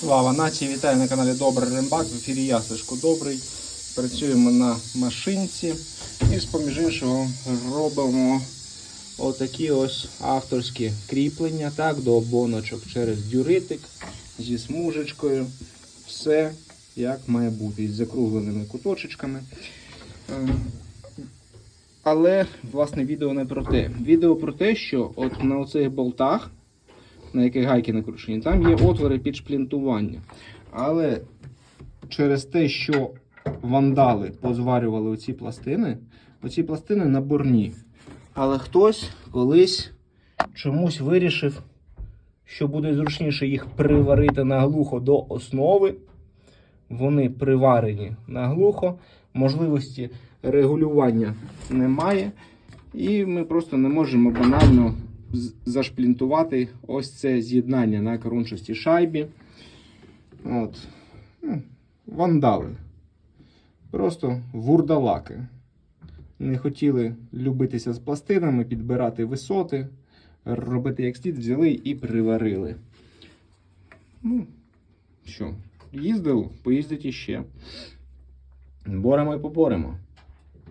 Слава нації, вітаю на каналі Добрий Рембак. В ефірі я Сашко Добрий. Працюємо на машинці і, з поміж іншого, робимо отакі ось авторські кріплення так, до обоночок через дюритик зі смужечкою. Все як має бути, із закругленими куточечками. Е, Але, власне, відео не про те. Відео про те, що от на оцих болтах на яких гайки накручені, там є отвори під шплінтування. Але через те, що вандали позварювали оці пластини, оці пластини наборні. Але хтось колись чомусь вирішив, що буде зручніше їх приварити наглухо до основи. Вони приварені наглухо, можливості регулювання немає. І ми просто не можемо банально зашплінтувати ось це з'єднання на корончастій шайбі. От. Ну, Вандали. Просто вурдалаки. Не хотіли любитися з пластинами, підбирати висоти, робити як слід, взяли і приварили. Ну, що, їздив, поїздить іще. Боремо і поборемо.